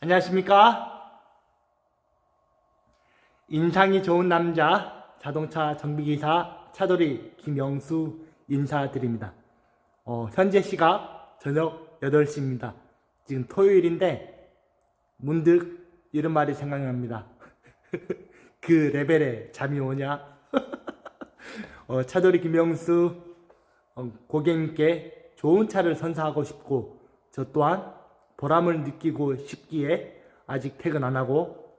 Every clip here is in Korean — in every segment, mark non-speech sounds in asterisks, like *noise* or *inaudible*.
안녕하십니까? 인상이 좋은 남자 자동차 정비기사 차돌이 김영수 인사드립니다. 어, 현재 시각 저녁 8시입니다. 지금 토요일인데 문득 이런 말이 생각납니다. *laughs* 그 레벨에 잠이 오냐? *laughs* 어, 차돌이 김영수 어, 고객님께 좋은 차를 선사하고 싶고 저 또한 보람을 느끼고 싶기에 아직 퇴근 안 하고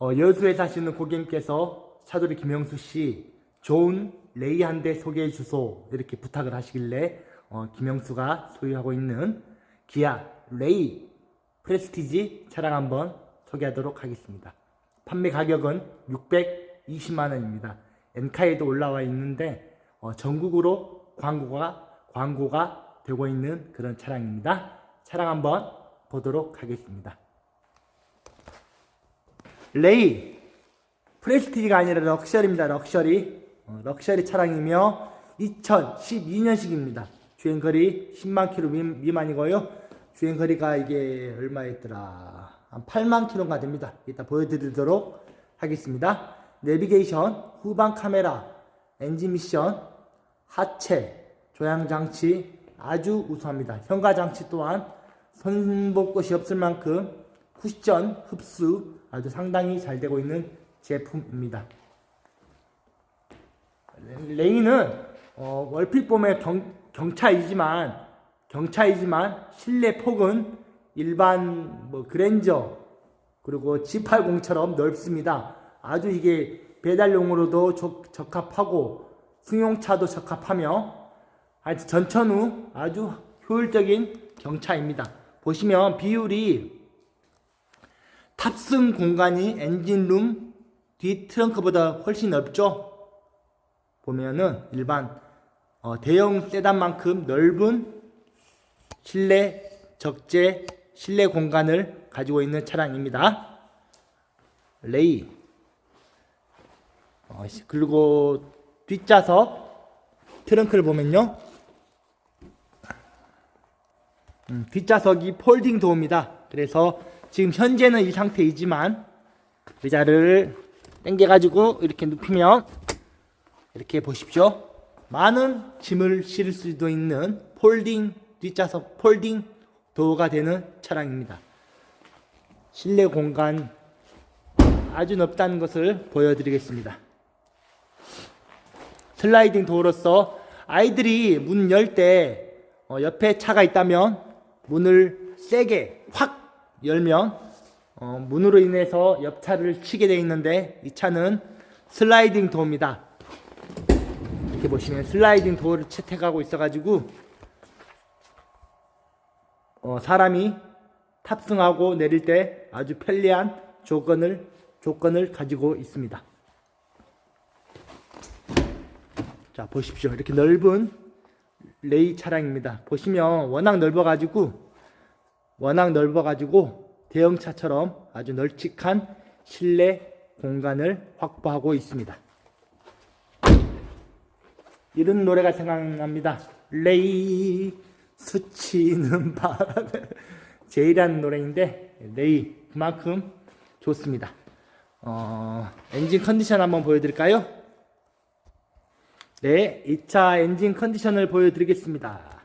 어, 여수에 사시는 고객님께서 차돌이 김영수 씨 좋은 레이 한 대 소개해 주소 이렇게 부탁을 하시길래 어, 김영수가 소유하고 있는 기아 레이 프레스티지 차량 한번 소개하도록 하겠습니다. 판매 가격은 620만 원입니다. 엔카에도 올라와 있는데 어, 전국으로 광고가 광고가 되고 있는 그런 차량입니다. 차량 한번 보도록 하겠습니다. 레이 프레스티지가 아니라 럭셔리입니다. 럭셔리 어, 럭셔리 차량이며 2012년식입니다. 주행거리 10만 킬로 미, 미만이고요. 주행거리가 이게 얼마였더라? 한 8만 킬로가 됩니다. 이따 보여드리도록 하겠습니다. 내비게이션, 후방 카메라, 엔진 미션, 하체, 조향 장치 아주 우수합니다. 현가 장치 또한 손볼 곳이 없을 만큼 쿠션 흡수 아주 상당히 잘 되고 있는 제품입니다. 레이는 어, 얼핏 보면 경, 경차이지만 경차이지만 실내 폭은 일반 뭐 그랜저 그리고 G80처럼 넓습니다. 아주 이게 배달용으로도 적, 적합하고 승용차도 적합하며 전천후 아주 효율적인 경차입니다. 보시면 비율이 탑승 공간이 엔진룸 뒤 트렁크보다 훨씬 넓죠? 보면은 일반 어, 대형 세단만큼 넓은 실내 적재 실내 공간을 가지고 있는 차량입니다. 레이 어, 그리고 뒷좌석 트렁크를 보면요. 음, 뒷좌석이 폴딩 도어입니다. 그래서 지금 현재는 이 상태이지만 의자를 당겨가지고 이렇게 눕히면 이렇게 보십시오. 많은 짐을 실을 수도 있는 폴딩 뒷좌석 폴딩 도어가 되는 차량입니다. 실내 공간 아주 넓다는 것을 보여드리겠습니다. 슬라이딩 도어로서 아이들이 문 열때 어, 옆에 차가 있다면 문을 세게 확 열면 어, 문으로 인해서 옆차를 치게 되어 있는데 이 차는 슬라이딩 도어입니다. 이렇게 보시면 슬라이딩 도어를 채택하고 있어가지고 어, 사람이 탑승하고 내릴 때 아주 편리한 조건을 조건을 가지고 있습니다. 자 보십시오 이렇게 넓은 레이 차량입니다. 보시면 워낙 넓어가지고 워낙 넓어가지고 대형차처럼 아주 널찍한 실내 공간을 확보하고 있습니다. 이런 노래가 생각납니다. 레이 스치는 바람에 *laughs* 제이라는 노래인데 레이 그만큼 좋습니다. 어, 엔진 컨디션 한번 보여드릴까요? 네, 2차 엔진 컨디션을 보여드리겠습니다.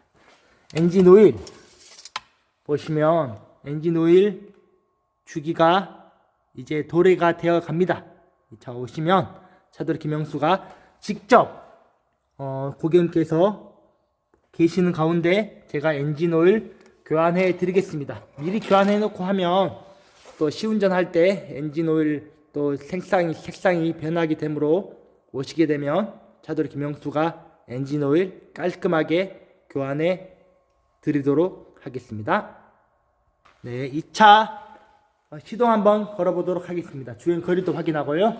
엔진 오일 보시면 엔진 오일 주기가 이제 도래가 되어 갑니다. 자 오시면 차돌 김영수가 직접 어, 고객님께서 계시는 가운데 제가 엔진 오일 교환해 드리겠습니다. 미리 교환해 놓고 하면 또 시운전할 때 엔진 오일 또 색상이 색상이 변하게 되므로 오시게 되면 차돌 김영수가 엔진 오일 깔끔하게 교환해 드리도록 하겠습니다. 네, 2차 시동 한번 걸어보도록 하겠습니다. 주행 거리도 확인하고요.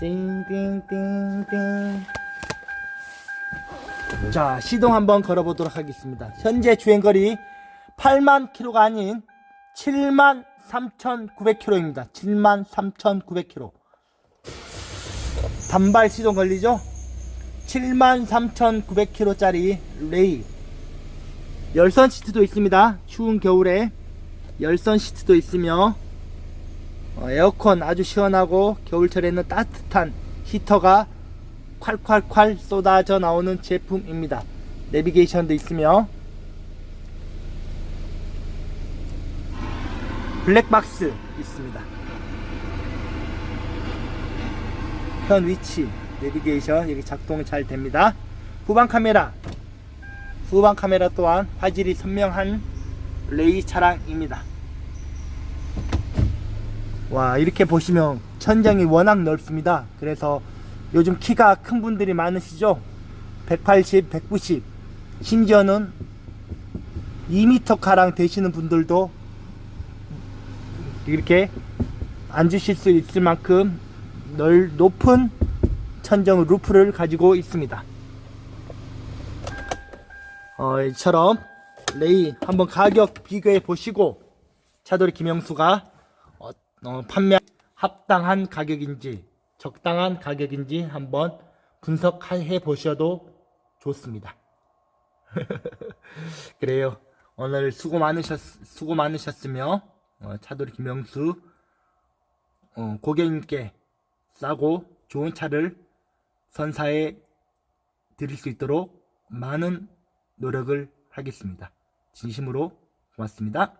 띵띵띵띵. 자, 시동 한번 걸어보도록 하겠습니다. 현재 주행거리 8만 킬로가 아닌 7만 3,900킬로입니다. 7만 3,900킬로. 단발 시동 걸리죠? 7만 3,900킬로짜리 레이 열선 시트도 있습니다. 추운 겨울에 열선 시트도 있으며 어, 에어컨 아주 시원하고 겨울철에는 따뜻한 히터가 콸콸콸 쏟아져 나오는 제품입니다. 내비게이션도 있으며 블랙박스 있습니다. 현 위치 내비게이션 여기 작동 잘 됩니다. 후방 카메라 후방 카메라 또한 화질이 선명한 레이 차량입니다. 와 이렇게 보시면 천장이 워낙 넓습니다. 그래서 요즘 키가 큰 분들이 많으시죠? 180, 190 심지어는 2m 가량 되시는 분들도 이렇게 앉으실 수 있을 만큼 넓, 높은 천정 루프를 가지고 있습니다. 어, 이처럼 레이 한번 가격 비교해 보시고 차돌이 김영수가 어, 어, 판매 합당한 가격인지 적당한 가격인지 한번 분석해 보셔도 좋습니다. *laughs* 그래요. 오늘 수고 많으셨 수고 많으셨으며 어, 차돌이 김영수 어, 고객님께 싸고 좋은 차를 선사해 드릴 수 있도록 많은 노력을 하겠습니다. 진심으로 고맙습니다.